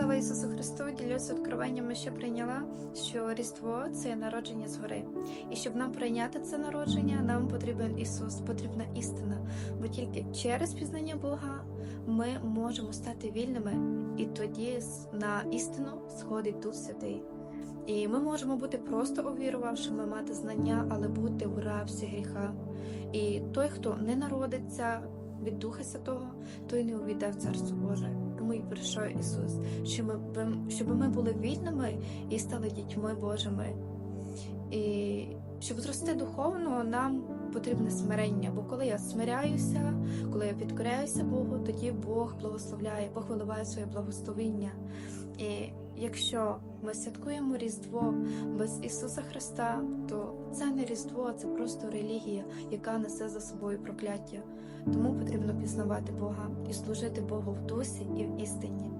Слава Ісусу Христу! Ділюся відкриваннями, що прийняла, що Різдво це народження згори. І щоб нам прийняти це народження, нам потрібен Ісус, потрібна істина. Бо тільки через пізнання Бога ми можемо стати вільними, і тоді на істину сходить Дух Святий. І ми можемо бути просто увірувавшими, мати знання, але бути в рабстві гріха. І той, хто не народиться від Духа Святого, той не увійде в Царство Боже. Тому і прийшов Ісус, щоб ми, щоб ми були вільними і стали дітьми Божими. І щоб зрости духовно, нам потрібне смирення. Бо коли я смиряюся, коли я підкоряюся Богу, тоді Бог благословляє, Бог виливає своє благословіння. І якщо ми святкуємо Різдво без Ісуса Христа, то це не Різдво, це просто релігія, яка несе за собою прокляття. Тому потрібно пізнавати Бога і служити Богу в дусі і в істині.